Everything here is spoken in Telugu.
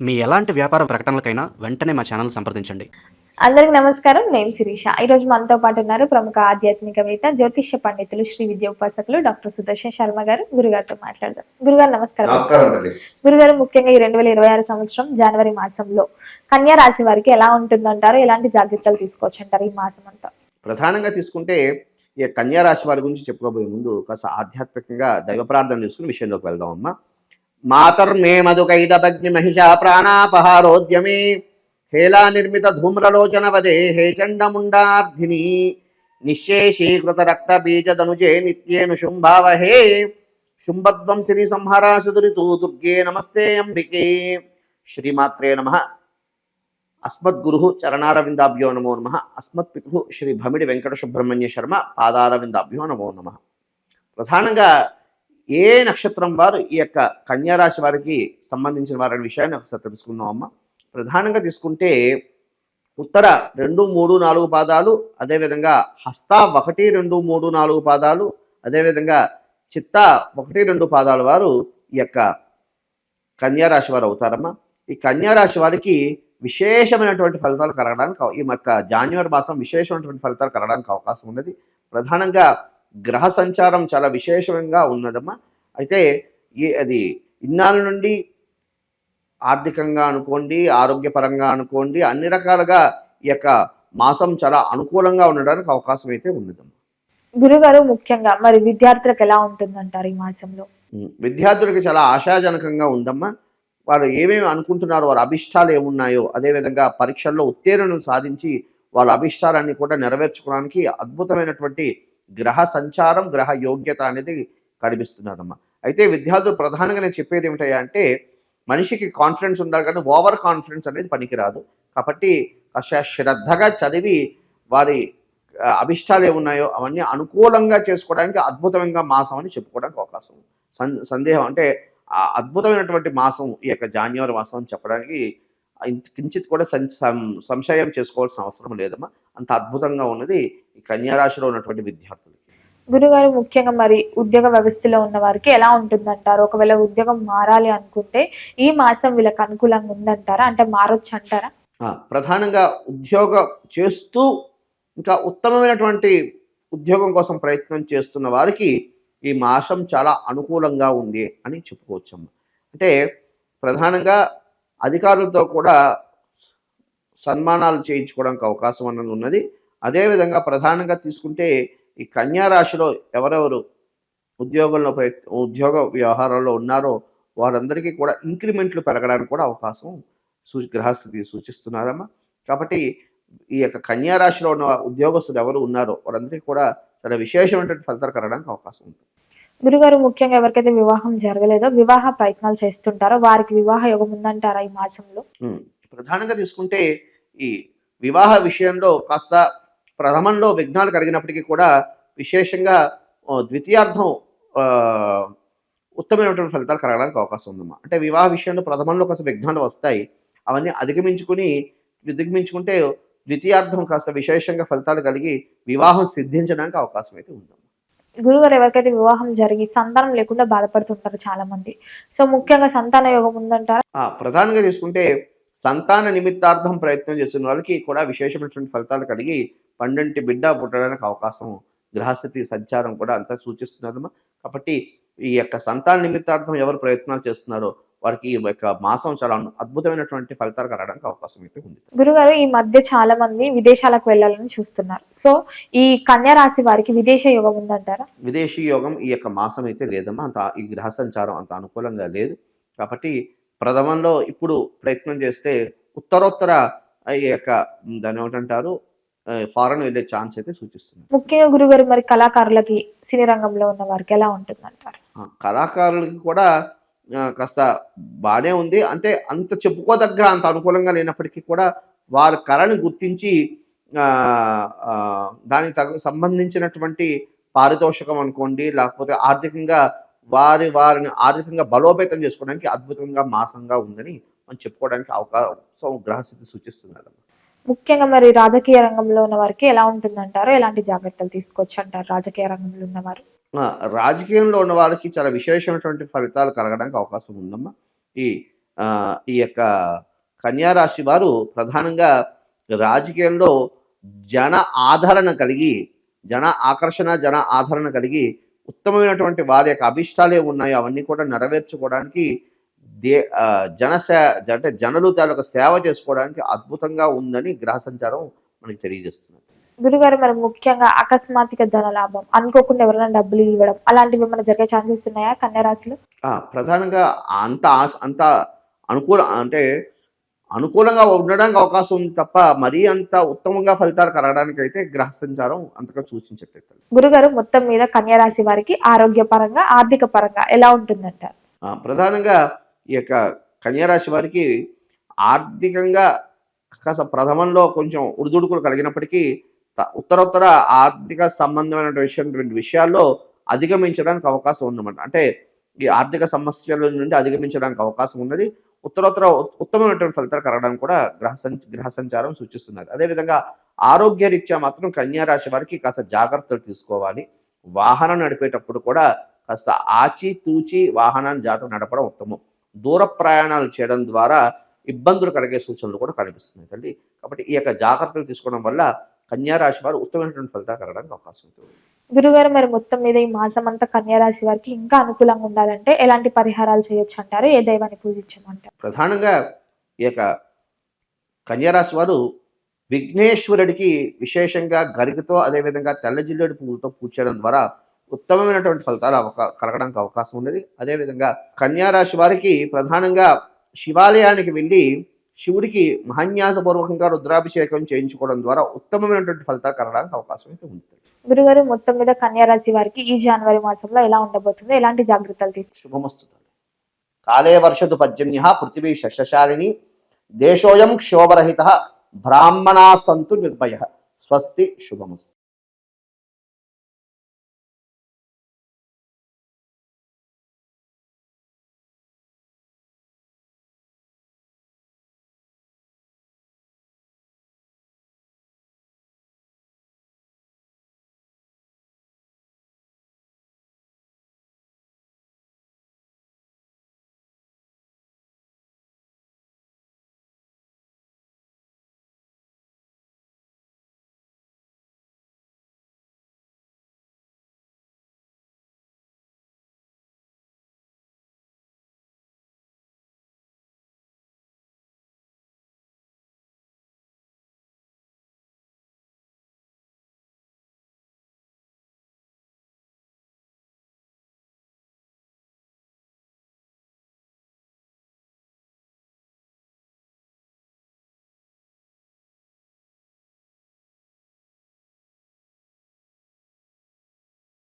మీ ఎలాంటి వ్యాపార ప్రకటనలకైనా వెంటనే మా ఛానల్ సంప్రదించండి. అందరికి నమస్కారం. నేను శిరీష. ఈ రోజు మనతో పాటు ఉన్నారు ప్రముఖ ఆధ్యాత్మికవేత్త జ్యోతిష్య పండితులు శ్రీ విద్య ఉపాసకులు డాక్టర్ సుదర్శన్ శర్మ గారు. గురుగారితో మాట్లాడదాం. గురుగారు నమస్కారం. నమస్కారం అండి. గురుగారు ముఖ్యంగా ఈ రెండు వేల ఇరవై ఆరు సంవత్సరం జనవరి మాసంలో కన్యా రాశి వారికి ఎలా ఉంటుందంటారు? ఎలాంటి జాగ్రత్తలు తీసుకోవచ్చు అంటారు ఈ మాసం అంతా? ప్రధానంగా తీసుకుంటే ఈ కన్యా రాశి వారి గురించి చెప్పుకోబోయే ముందు కాస్త ఆధ్యాత్మికంగా దైవ ప్రార్థన చేసుకుని విషయంలోకి వెళ్దాం అమ్మా మాతర్మే మధుకైటభగ్ని మహిషా ప్రాణాపహారోద్యమే హేలా నిర్మిత ధూమ్రలోచన వదే హే చండముండార్ధిని. నిశేషీకృత రక్త బీజదనుజే నిత్యేను శుంభావహే. శుంభద్వంసిని సంహరా సుదురితూ దుర్గే నమస్తే అంబికే. శ్రీమాత్రే నమ. అస్మద్గురు చరణారవిందాభ్యో నమో నమ. అస్మత్పితు శ్రీ భమిడి వెంకట సుబ్రహ్మణ్య శర్మ పాదారవిందాభ్యో నమో నమ. ప్రధానంగా ఏ నక్షత్రం వారు ఈ యొక్క కన్యారాశి వారికి సంబంధించిన వారి విషయాన్ని ఒకసారి తెలుసుకుందాం అమ్మ. ప్రధానంగా తీసుకుంటే ఉత్తర రెండు మూడు నాలుగు పాదాలు అదేవిధంగా హస్త ఒకటి రెండు మూడు నాలుగు పాదాలు అదేవిధంగా చిత్త ఒకటి రెండు పాదాల వారు ఈ యొక్క కన్యారాశి వారు అవుతారమ్మా. ఈ కన్యారాశి వారికి విశేషమైనటువంటి ఫలితాలు కలగడానికి ఈ యొక్క జాన్యువరి మాసం విశేషమైనటువంటి ఫలితాలు కలగడానికి అవకాశం ఉన్నది. ప్రధానంగా గ్రహ సంచారం చాలా విశేషంగా ఉన్నదమ్మా. అయితే ఈ అది ఇన్నాళ్ళ నుండి ఆర్థికంగా అనుకోండి ఆరోగ్యపరంగా అనుకోండి అన్ని రకాలుగా ఈ యొక్క మాసం చాలా అనుకూలంగా ఉండడానికి అవకాశం అయితే ఉన్నదమ్మా. గురుగారు ముఖ్యంగా మరి విద్యార్థులకు ఎలా ఉంటుందంటారు ఈ మాసంలో? విద్యార్థులకు చాలా ఆశాజనకంగా ఉందమ్మా. వారు ఏమేమి అనుకుంటున్నారో వారి అభిష్టాలు ఏమున్నాయో అదేవిధంగా పరీక్షల్లో ఉత్తీర్ణను సాధించి వాళ్ళ అభిష్టాలన్నీ కూడా నెరవేర్చుకోవడానికి అద్భుతమైనటువంటి గ్రహ సంచారం గ్రహ యోగ్యత అనేది కనిపిస్తున్నారమ్మా అయితే విద్యార్థులు ప్రధానంగా నేను చెప్పేది ఏమిటయ్యా అంటే మనిషికి కాన్ఫిడెన్స్ ఉండాలి కానీ ఓవర్ కాన్ఫిడెన్స్ అనేది పనికిరాదు. కాబట్టి కాస్త శ్రద్ధగా చదివి వారి అభిష్టాలు ఏమున్నాయో అవన్నీ అనుకూలంగా చేసుకోవడానికి అద్భుతమైన మాసం అని చెప్పుకోవడానికి అవకాశం సందేహం అంటే అద్భుతమైనటువంటి మాసం ఈ యొక్క జాన్యువరి మాసం అని చెప్పడానికి కించిత్ కూడా సంశయం చేసుకోవాల్సిన అవసరం లేదమ్మా. అంత అద్భుతంగా ఉన్నది ఈ కన్యారాశిలో ఉన్నటువంటి విద్యార్థులు గురుగారు ముఖ్యంగా మరి ఉద్యోగ వ్యవస్థలో ఉన్న వారికి ఎలా ఉంటుందంటారు? ఒకవేళ ఉద్యోగం మారాలి అనుకుంటే ఈ మాసం వీళ్ళకి అనుకూలంగా ఉందంటారా? అంటే మారొచ్చు అంటారా? ప్రధానంగా ఉద్యోగం చేస్తూ ఇంకా ఉత్తమమైనటువంటి ఉద్యోగం కోసం ప్రయత్నం చేస్తున్న వారికి ఈ మాసం చాలా అనుకూలంగా ఉంది అని చెప్పుకోవచ్చమ్మా. అంటే ప్రధానంగా అధికారులతో కూడా సన్మానాలు చేయించుకోవడానికి అవకాశం అన్నది ఉన్నది. అదేవిధంగా ప్రధానంగా తీసుకుంటే ఈ కన్యా రాశిలో ఎవరెవరు ఉద్యోగంలో ప్రయత్ ఉద్యోగ వ్యవహారాల్లో ఉన్నారో వారందరికీ కూడా ఇంక్రిమెంట్లు పెరగడానికి కూడా అవకాశం సూ గ్రహస్థితి సూచిస్తున్నారమ్మా. కాబట్టి ఈ యొక్క కన్యా రాశిలో ఉన్న ఉద్యోగస్తులు ఎవరు ఉన్నారో వారందరికీ కూడా చాలా విశేషమైనటువంటి ఫలితాలు కలగడానికి అవకాశం ఉంటుంది. గురుగారు ముఖ్యంగా ఎవరికైతే వివాహం జరగలేదో వివాహ ప్రయత్నాలు చేస్తుంటారో వారికి వివాహ యోగం ఉందంటారా ఈ మాసంలో? ప్రధానంగా తీసుకుంటే ఈ వివాహ విషయంలో కాస్త ప్రథమంలో విఘ్నాలు కలిగినప్పటికీ కూడా విశేషంగా ద్వితీయార్థం ఉత్తమైనటువంటి ఉత్తమమైనటువంటి ఫలితాలు కలగడానికి అవకాశం ఉందమ్మా. అంటే వివాహ విషయంలో ప్రథమంలో కాస్త విఘ్నాలు వస్తాయి. అవన్నీ అధిగమించుకుని అధిగమించుకుంటే ద్వితీయార్థం కాస్త విశేషంగా ఫలితాలు కలిగి వివాహం సిద్ధించడానికి అవకాశం అయితే ఉందమ్మా. గురుగారు ఎవరికైతే వివాహం జరిగి సంతానం లేకుండా బాధపడుతుంటారు చాలా మంది సో ముఖ్యంగా సంతాన యోగం ఉందంటారా? ప్రధానంగా తీసుకుంటే సంతాన నిమిత్తార్థం ప్రయత్నం చేస్తున్న వాళ్ళకి కూడా విశేషమైనటువంటి ఫలితాలు కలిగి పండంటి బిడ్డ పుట్టడానికి అవకాశం గ్రహస్థితి సంచారం కూడా అంతా సూచిస్తున్నదమ్మా కాబట్టి ఈ యొక్క సంతాన నిమిత్తార్థం ఎవరు ప్రయత్నాలు చేస్తున్నారో వారికి ఈ యొక్క మాసం చాలా అద్భుతమైనటువంటి ఫలితాలు కలగడానికి అవకాశం అయితే ఉంది. గురుగారు ఈ మధ్య చాలా మంది విదేశాలకు వెళ్ళాలని చూస్తున్నారు. సో ఈ కన్యా రాశి వారికి విదేశ యోగం ఉందంటారా? విదేశీ యోగం ఈ యొక్క మాసం అయితే లేదమ్మా. అంత ఈ గ్రహ సంచారం అంత అనుకూలంగా లేదు. కాబట్టి ప్రథమంలో ఇప్పుడు ప్రయత్నం చేస్తే ఉత్తరోత్తర ఈ యొక్క దాని ఏమిటంటారు ఫారెన్ వెళ్ళే ఛాన్స్ అయితే సూచిస్తుంది. ముఖ్యంగా గురుగారు మరి కళాకారులకి సినీ రంగంలో ఉన్న వారికి ఎలా ఉంటుందంటారు? ఆ, కళాకారులకి కూడా కాస్త బాగానే ఉంది. అంటే అంత చెప్పుకోదగ్గ అంత అనుకూలంగా లేనప్పటికీ కూడా వారి కళని గుర్తించి దానికి తగ సంబంధించినటువంటి పారితోషికం అనుకోండి లేకపోతే ఆర్థికంగా వారి వారిని ఆర్థికంగా బలోపేతం చేసుకోవడానికి అద్భుతంగా మాసంగా ఉందని మనం చెప్పుకోవడానికి అవకాశం గ్రహస్థితి సూచిస్తున్నారు ముఖ్యంగా మరి రాజకీయ రంగంలో ఉన్న వారికి ఎలా ఉంటుందంటారు? ఎలాంటి జాగ్రత్తలు తీసుకోవచ్చు అంటారు రాజకీయ రంగంలో ఉన్నవారు? రాజకీయంలో ఉన్న వాళ్ళకి చాలా విశేషమైనటువంటి ఫలితాలు కలగడానికి అవకాశం ఉందమ్మా. ఈ ఈ యొక్క కన్యా రాశి వారు ప్రధానంగా రాజకీయంలో జన ఆదరణ కలిగి జన ఆకర్షణ జన ఆదరణ కలిగి ఉత్తమమైనటువంటి వారి యొక్క అభిష్టాలే ఉన్నాయో. అవన్నీ కూడా నెరవేర్చుకోవడానికి దే జనసే జన సే అంటే జనులు తాలూకు సేవ చేసుకోవడానికి అద్భుతంగా ఉందని గ్రహ సంచారం మనకి తెలియజేస్తుంది గురుగారు మరి ముఖ్యంగా అకస్మాత్తుగా ధన లాభం అనుకోకుండా ఎవరైనా డబ్బులు ఇవ్వడం అలాంటివి ఏమైనా జరిగే ఛాన్సెస్ ఉన్నాయా కన్యా రాశిలో? ప్రధానంగా అంత అంత అనుకూల అంటే అనుకూలంగా ఉండడానికి అవకాశం ఉంది తప్ప మరీ అంత ఉత్తమంగా ఫలితాలు కలగడానికి అయితే గ్రహ సంచారం అంతగా సూచించట్లేదు. గురుగారు మొత్తం మీద కన్యా రాశి వారికి ఆరోగ్య పరంగా ఆర్థిక పరంగా ఎలా ఉంటుందంటారు? ప్రధానంగా ఈ యొక్క కన్యారాశి వారికి ఆర్థికంగా కాస్త ప్రథమంలో కొంచెం ఉడుదుడుకులు కలిగినప్పటికీ త- ఉత్తరోత్తర ఆర్థిక సంబంధమైన విషయం విషయాల్లో అధిగమించడానికి అవకాశం ఉందన్నమాట. అంటే ఈ ఆర్థిక సమస్యల నుండి అధిగమించడానికి అవకాశం ఉన్నది. ఉత్తరోత్తర ఉత్తమమైనటువంటి ఫలితాలు కలగడానికి కూడా గ్రహ సంచ గ్రహ సంచారం సూచిస్తున్నది. అదేవిధంగా ఆరోగ్య రీత్యా మాత్రం కన్యా రాశి వారికి కాస్త జాగ్రత్తలు తీసుకోవాలి. వాహనం నడిపేటప్పుడు కూడా కాస్త ఆచి తూచి వాహనాన్ని జాతర నడపడం ఉత్తమం. దూర ప్రయాణాలు చేయడం ద్వారా ఇబ్బందులు కలిగే సూచనలు కూడా కనిపిస్తున్నాయి తల్లి. కాబట్టి ఈ యొక్క జాగ్రత్తలు తీసుకోవడం వల్ల కన్యా రాశి వారు ఉత్తమమైనటువంటి ఫలితాలు కలగడానికి అవకాశం ఉంటుంది గురుగారు మరి మొత్తం మీద ఈ మాసం అంతా కన్యా రాశి వారికి ఇంకా అనుకూలంగా ఉండాలంటే ఎలాంటి పరిహారాలు చేయొచ్చు అంటారు? ఏ దైవాన్ని పూజించమంటారు ప్రధానంగా ఈ యొక్క కన్యారాశి వారు విఘ్నేశ్వరుడికి విశేషంగా గరికతో అదేవిధంగా తెల్ల జిల్లేడు పువ్వులతో పూజ చేయడం ద్వారా ఉత్తమమైనటువంటి ఫలితాలు అవకా కలగడానికి అవకాశం ఉన్నది. అదేవిధంగా కన్యారాశి వారికి ప్రధానంగా శివాలయానికి వెళ్ళి శివుడికి మహాన్యాసపూర్వకంగా రుద్రాభిషేకం చేయించుకోవడం ద్వారా ఉత్తమమైనటువంటి ఫలితాలు కలగడానికి అవకాశం అయితే ఉంటుంది గురుగారు మొత్తం మీద కన్యా రాశి వారికి ఈ జనవరి మాసంలో ఎలా ఉండబోతుంది? ఎలాంటి జాగ్రత్తలు తీసుకు శుభమస్తు. కాలే వర్షతు పర్జన్య పృథివీ శశశాలిని దేశోయం క్షోభరహిత బ్రాహ్మణా సంతు నిర్భయ. స్వస్తి శుభమస్తు.